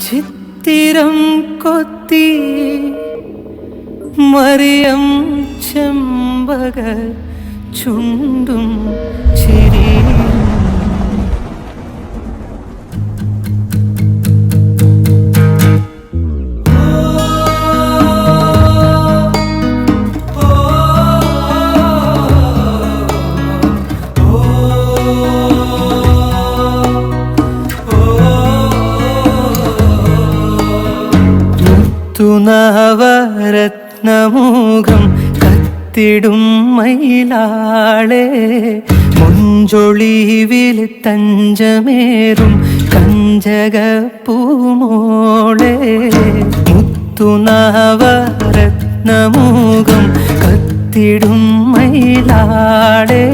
ചിത്തിരം കൊത്തി മറിയം ചെമ്പക ചുണ്ടും ചിരിയും മുത്തുനവരത്നമുഖം കത്തിടും മയിലാളെ. മുഞ്ചൊളിവിൽ തഞ്ചമേറും കഞ്ചക പൂമോളെ മുത്തുനവരത്നമുഖം കത്തിടും മയിലാളെ.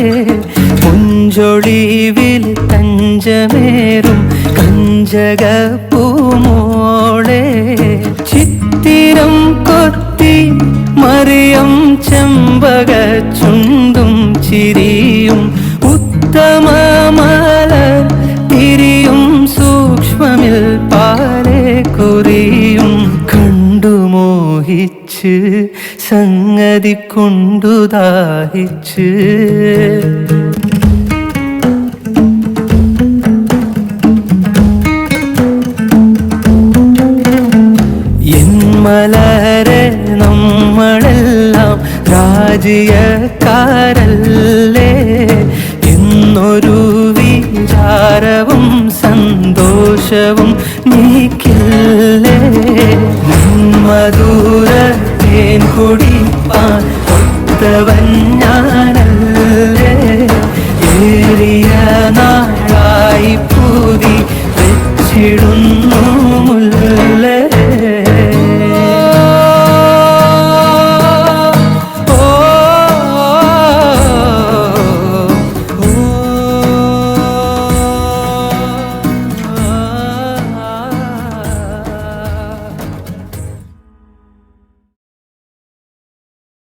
മുഞ്ചൊളിവിൽ തഞ്ചമേറും കഞ്ചക പൂമോളെ ചെമ്പക ചുണ്ടും ചിരിയും ഉത്തമമല തിരിയും സൂക്ഷ്മമിൽ പാലെ കുറിയും കണ്ടു മോഹിച്ച് സംഗതി കൊണ്ടു ദാഹിച്ച്. എൻ മലരെ നമ്മളെല്ലാം രാജിയക്കാരല്ലേ? എന്നൊരു വിചാരവും സന്തോഷവും നീക്കില്ലേ? മധുര തേൻ കുടിപ്പാൻ ഒത്തവൻ ഞാനല്ലേ? ഏറിയ നാളായി പൂതി വെച്ചിടുന്നു മുല്ലേ?